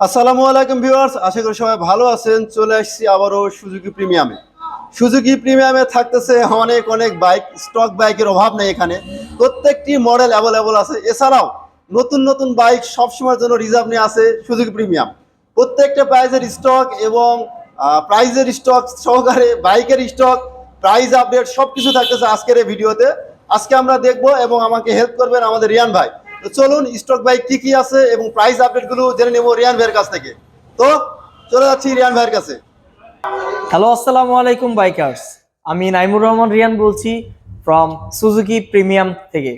আসসালামু আলাইকুম ভিউয়ার্স, আশা করি সবাই ভালো আছেন। চলে আসছি আবারও সুজুকি প্রিমিয়ামে। সুজুকি প্রিমিয়ামে থাকতেছে অনেক অনেক বাইক স্টক বাইকের অভাব নেই এখানে। প্রত্যেকটি মডেল অ্যাভেলেবল আছে। এছাড়াও নতুন নতুন বাইক সবসময়ের জন্য রিজার্ভ নিয়ে আছে সুজুকি প্রিমিয়াম। প্রত্যেকটা প্রাইজের স্টক এবং প্রাইজের স্টক সহকারে বাইকের স্টক প্রাইজ আপডেট সব কিছু থাকতেছে আজকের এই ভিডিওতে। আজকে আমরা দেখব এবং আমাকে হেল্প করবেন আমাদের রিয়ান ভাই। চলুন স্টক বাইক কি কি আছে এবং প্রাইস আপডেটগুলো জেনে নেব রিয়ান ভাইয়ের কাছ থেকে। তো চলে যাচ্ছি রিয়ান ভাইয়ের কাছে। হ্যালো আসসালামু আলাইকুম বাইকার্স আমি নাইমুর রহমান রিয়ান বলছি ফ্রম সুজুকি প্রিমিয়াম থেকে।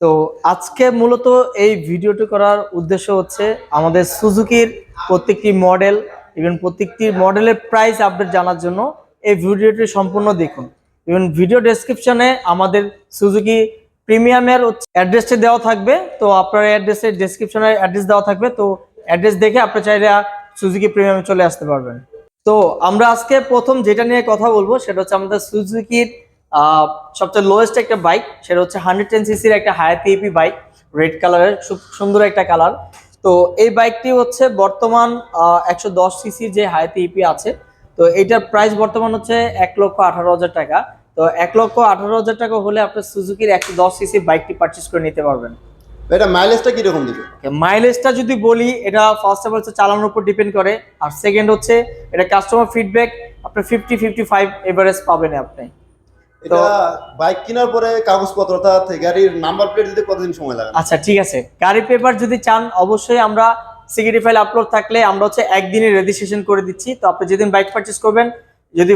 তো আজকে মূলত এই ভিডিওটি করার উদ্দেশ্য হচ্ছে আমাদের সুজুকির প্রত্যেকটি মডেল ইভেন প্রত্যেকটি মডেলের প্রাইস আপডেট জানার জন্য এই ভিডিওটি সম্পূর্ণ দেখুন। ইভেন ভিডিও ডেসক্রিপশনে আমাদের সুজুকি প্রিমিয়ামের অ্যাড্রেসটি দেওয়া থাকবে, তো আপনার অ্যাড্রেসের ডেসক্রিপশনে অ্যাড্রেস দেওয়া থাকবে, তো অ্যাড্রেস দেখে আপনি চাইলে সুজুকি প্রিমিয়ামে চলে আসতে পারবেন। তো আমরা আজকে প্রথম যেটা নিয়ে কথা বলব, সেটা হচ্ছে আমাদের সুজুকির সবচেয়ে লোয়েস্ট একটা বাইক সেটা হচ্ছে হান্ড্রেড টেন সিসির একটা হায়াতি এপি বাইক রেড কালারের খুব সুন্দর একটা কালার তো এই বাইকটি হচ্ছে বর্তমান একশো দশ সিসির যে হায়াতি ইপি আছে, তো এইটার প্রাইস বর্তমান হচ্ছে এক লক্ষ আঠারো হাজার টাকা। তো এক লক্ষ আঠারো হাজার টাকা হলে আপনার সুজুকির একশো দশ সিসি বাইকটি পারচেস করে নিতে পারবেন। এটা মাইলেজটা কীরকম দিবে? মাইলেজটা যদি বলি এটা ফার্স্ট অফ অল চালানোর উপর ডিপেন্ড করে আর সেকেন্ড হচ্ছে এটা কাস্টমার ফিডব্যাক আপনি ফিফটি ফিফটি ফাইভ এভারেজ পাবেন আপনি। এটা বাইক কেনার পরে কাগজপত্র অর্থাৎ গাড়ির নাম্বার প্লেট দিতে কতদিন সময় লাগে? আচ্ছা ঠিক আছে। গাড়ি পেপার যদি চান অবশ্যই আমরা সিকিউরিটি ফাইল আপলোড থাকলে আমরা হচ্ছে একদিনের রেজিস্ট্রেশন করে দিচ্ছি। তো আপনি যেদিন বাইক পারচেস করবেন যদি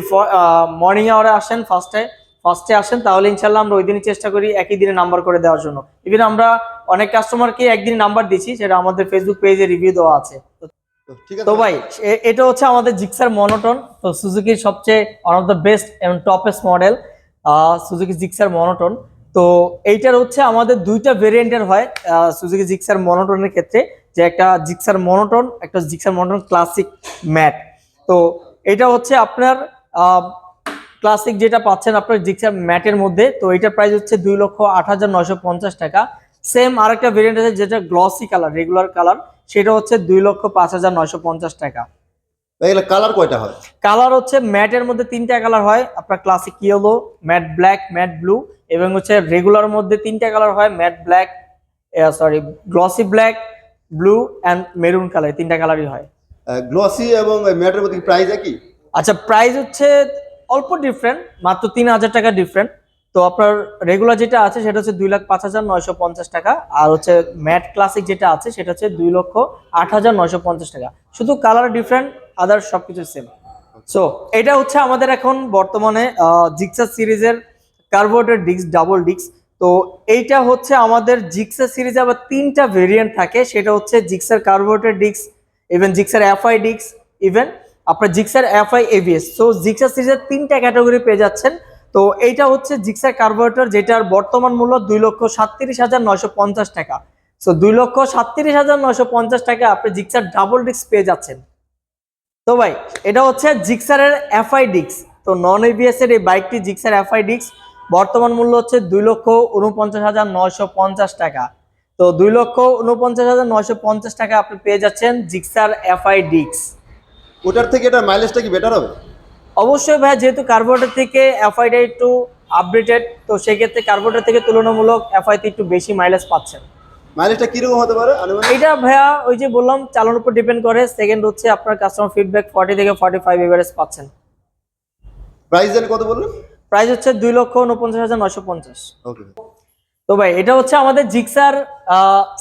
মর্নিং আওয়ারে আসেন ফার্স্টে ফার্স্টে আসেন তাহলে ইনশাল্লাহ আমরা ওই দিনই চেষ্টা করি একই দিনে নাম্বার করে দেওয়ার জন্য। ইভেন আমরা অনেক কাস্টমারকে একদিন নাম্বার দিচ্ছি সেটা আমাদের ফেসবুক পেজে রিভিউ দেওয়া আছে। তো ঠিক আছে। তো ভাই এটা হচ্ছে আমাদের জিক্সার মনোটন তো সুজুকির সবচেয়ে ওয়ান অফ দ্য বেস্ট এবং topest model Suzuki Gixxer monotone তো এইটার হচ্ছে আমাদের দুইটা ভেরিয়েন্টের হয় সুজুকি জিক্সার মনোটনের ক্ষেত্রে যে একটা জিক্সার মনোটন একটা জিক্সার মনোটন ক্লাসিক ম্যাট তো এটা হচ্ছে আপনার ক্লাসিক যেটা পাচ্ছেন আপনার জিক্সার ম্যাটের মধ্যে তো এটার প্রাইস হচ্ছে দুই লক্ষ আট হাজার নয়শো পঞ্চাশ টাকা। সেম আরেকটা ভেরিয়েন্ট আছে যেটা গ্লসি কালার রেগুলার কালার সেটা হচ্ছে দুই লক্ষ পাঁচ হাজার নয়শো পঞ্চাশ টাকা। এগুলো কালার কয়টা হয়? কালার হচ্ছে ম্যাটের মধ্যে তিনটা কালার হয় আপনার classic yellow matte black matte blue এবং হচ্ছে রেগুলার মধ্যে তিনটা কালার হয় matte black sorry glossy black blue and maroon colour তিনটা কালারই হয়। গ্লসি এবং ম্যাটের মধ্যে প্রাইস একই? আচ্ছা প্রাইস হচ্ছে অল্প ডিফারেন্ট মাত্র তিন হাজার টাকা ডিফারেন্ট তো আপনার রেগুলার যেটা আছে, সেটা হচ্ছে দুই লাখ পাঁচ হাজার নয়শো পঞ্চাশ টাকা। আর হচ্ছে ম্যাট ক্লাসিক যেটা আছে, সেটা হচ্ছে দুই লক্ষ আট হাজার নয়শো পঞ্চাশ টাকা। শুধু কালার ডিফারেন্ট আদার সবকিছু সেম সো এটা হচ্ছে আমাদের এখন বর্তমানে জিক্সা সিরিজের কার্বোটের ডিস্ক ডাবল ডিস্ক তো এইটা হচ্ছে আমাদের জিক্সা সিরিজে আবার তিনটা ভেরিয়েন্ট থাকে। সেটা হচ্ছে Gixxer কার্বোটের disc even Gixxer FI disc even আপনার Gixxer FI ABS so Gixxer সিরিজের তিনটা ক্যাটাগরি পেয়ে যাচ্ছেন। তো এইটা হচ্ছে জিক্সার কার্বোরেটর যেটার বর্তমান মূল্য দুই লক্ষ সাতত্রিশ হাজার নয়শো পঞ্চাশ টাকা। সো দুই লক্ষ সাতত্রিশ হাজার নয়শো পঞ্চাশ টাকা আপনি জিক্সার ডাবল ডিস্ক পেয়ে যাচ্ছেন। তো ভাই, এটা হচ্ছে জিক্সারের এফআই ডিস্ক তো নন এবিএস এর এই বাইকটি জিক্সার এফআই ডিস্ক বর্তমান মূল্য হচ্ছে দুই লক্ষ উনপঞ্চাশ হাজার নয়শো পঞ্চাশ টাকা। তো দুই লক্ষ উনপঞ্চাশ হাজার নয়শো পঞ্চাশ টাকা আপনি পেয়ে যাচ্ছেন জিক্সার এফআই ডিস্ক। ওটার থেকে এটা মাইলেজটা কি বেটার হবে? অবশ্যই ভাই যেহেতু কার্বোরেটর থেকে এফআইটা একটু আপডেটেড তো সেক্ষেত্রে কার্বোরেটর থেকে তুলনামূলক এফআইতে একটু বেশি মাইলেজ পাচ্ছেন। মাইলেজটা কীরকম হতে পারে এইটা ভাইয়া ওই যে বললাম চালানোর উপর ডিপেন্ড করে। সেকেন্ড হচ্ছে আপনার কাস্টমার ফিডব্যাক ফর্টি থেকে ফর্টি ফাইভ এভারেজ পাচ্ছেন। প্রাইস জানি কত বললেন? প্রাইস হচ্ছে দুই লক্ষ উনপঞ্চাশ হাজার নয়শো পঞ্চাশ। ওকে তো ভাই, এটা হচ্ছে আমাদের জিক্সার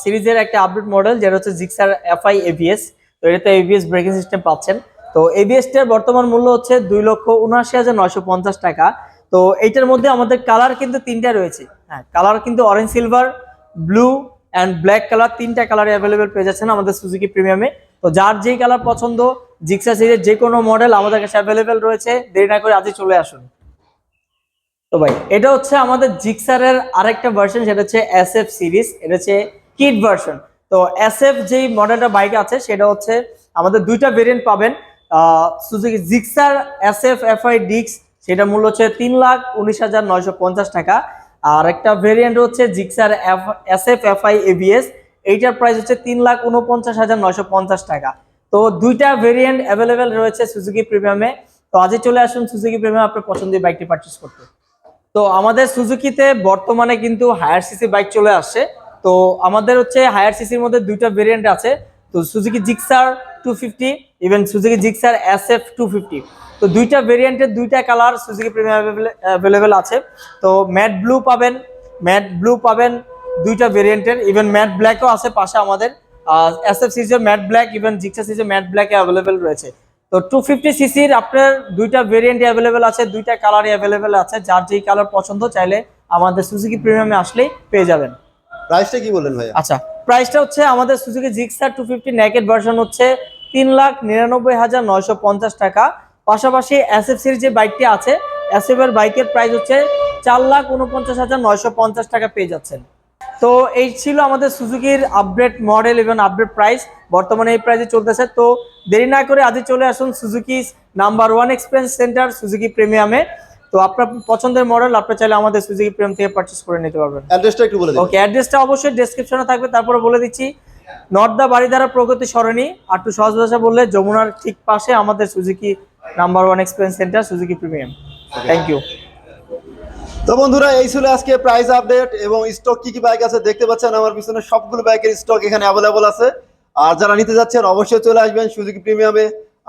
সিরিজের একটা আপডেট মডেল যেটা হচ্ছে জিক্সার এফআই এভিএস তো এটাতে এভিএস ব্রেকিং সিস্টেম পাচ্ছেন। তো এভিএস টার বর্তমান মূল্য হচ্ছে দুই লক্ষ উনআশি হাজার নয়শো পঞ্চাশ টাকা। তো এইটার মধ্যে আমাদের কালার কিন্তু তিনটা রয়েছে। হ্যাঁ কালার কিন্তু orange silver blue and black colour তিনটা কালার অ্যাভেলেবেল পেয়ে যাচ্ছেন আমাদের সুজুকি প্রিমিয়ামে তো যার যেই কালার পছন্দ জিক্সা সিরিজের যে কোনো মডেল আমাদের কাছে অ্যাভেলেবেল রয়েছে। দেরি না করে আজই চলে আসুন। তো ভাই, এটা হচ্ছে আমাদের জিক্সারের আরেকটা ভার্সন সেটা হচ্ছে এস এফ সিরিজ এটা হচ্ছে কিড ভার্সন তো এস এফ যেই মডেলটা বাইক আছে, সেটা হচ্ছে আমাদের দুইটা ভেরিয়েন্ট পাবেন। Suzuki Gixxer S F FI ডিক্স সেটা মূল্য হচ্ছে তিন লাখ উনিশ হাজার নয়শো পঞ্চাশ টাকা। আর একটা ভেরিয়েন্ট হচ্ছে Gixxer S F FI ABS এইটার প্রাইস হচ্ছে তিন লাখ উনপঞ্চাশ হাজার নয়শো পঞ্চাশ টাকা। তো দুইটা ভেরিয়েন্ট অ্যাভেলেবেল রয়েছে সুজুকি প্রিমিয়ামে তো আজই চলে আসুন সুজুকি প্রিমিয়াম আপনার পছন্দের বাইকটি পারচেস করতে। তো আমাদের সুজুকিতে বর্তমানে কিন্তু হায়ার সিসি বাইক চলে আসছে। তো আমাদের হচ্ছে হায়ার সিসির মধ্যে দুইটা ভেরিয়েন্ট আছে। তো Suzuki Gixxer two fifty even Suzuki Gixxer S F two fifty তো দুইটা ভেরিয়েন্টের দুইটা কালার সুজুকি প্রিমিয়াম অ্যাভেলেবেল আছে। তো ম্যাট ব্লু পাবেন ম্যাট ব্লু পাবেন দুইটা ভেরিয়েন্টের ইভেন ম্যাট ব্ল্যাকও আছে পাশে আমাদের। এস এফ সিজের ম্যাট ব্ল্যাক ইভেন জিক্সা সিজের ম্যাট ব্ল্যাক অ্যাভেলেবেল রয়েছে। তো টু ফিফটি সিসির আপনার দুইটা ভেরিয়েন্ট অ্যাভেলেবেল আছে দুইটা কালারই অ্যাভেলেবেল আছে যার যেই কালার পছন্দ চাইলে আমাদের সুজুকি প্রিমিয়ামে আসলেই পেয়ে যাবেন। প্রাইসটা কি বললেন ভাই আচ্ছা প্রাইসটা হচ্ছে আমাদের Suzuki Gixxer two fifty naked version হচ্ছে তিন লাখ নিরানব্বই হাজার নয়শো পঞ্চাশ টাকা। পাশাপাশি এসএফ সিরিজ যে বাইকটি আছে এসএফ এর বাইকের প্রাইস হচ্ছে চার লাখ উনপঞ্চাশ হাজার নয়শো পঞ্চাশ টাকা পেয়ে যাচ্ছেন। তো এই ছিল আমাদের সুজুকির আপডেট মডেল এবং আপডেট প্রাইস বর্তমানে এই প্রাইসে চলতেছে। তো দেরি না করে আজই চলে আসুন Suzuki number one experience centre Suzuki প্রিমিয়ামে তো আপনার পছন্দের মডেল আপনি চাইলে আমাদের সুজুকি প্রিমিয়াম থেকে পারচেস করে নিতে পারবেন। অ্যাড্রেসটা একটু বলে দিন। ওকে অ্যাড্রেসটা অবশ্যই ডেসক্রিপশনে থাকবে তারপরে বলে দিচ্ছি নর্দা বাড়িধারা প্রগতি সরণি আর একটু সহজ ভাষা বললে যমুনার ঠিক পাশে আমাদের Suzuki number one experience centre Suzuki premium thank you তো বন্ধুরা এই ছিল আজকে প্রাইস আপডেট এবং স্টক কি কি বাইক আছে দেখতে পাচ্ছেন? আমার পিছনে সবগুলো বাইকের স্টক এখানে অ্যাভেলেবল আছে। আর যারা নিতে যাচ্ছেন, অবশ্যই চলে আসবেন সুযোগ প্রিমিয়ামে।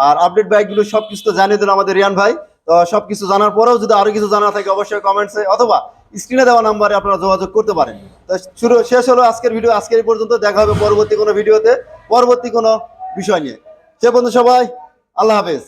আর আপডেট বাইকগুলো সবকিছু তো জানিয়ে দিল আমাদের রিয়ান ভাই। তো সবকিছু জানার পরেও যদি আরও কিছু জানা থাকে, অবশ্যই কমেন্টসে অথবা স্ক্রিনে দেওয়া নাম্বারে আপনারা যোগাযোগ করতে পারেন। তো শুরু, শেষ হলো আজকের ভিডিও আজকের পর্যন্ত। দেখা হবে পরবর্তী কোনো ভিডিওতে পরবর্তী কোনো বিষয় নিয়ে। সে বন্ধু সবাই, আল্লাহ হাফেজ।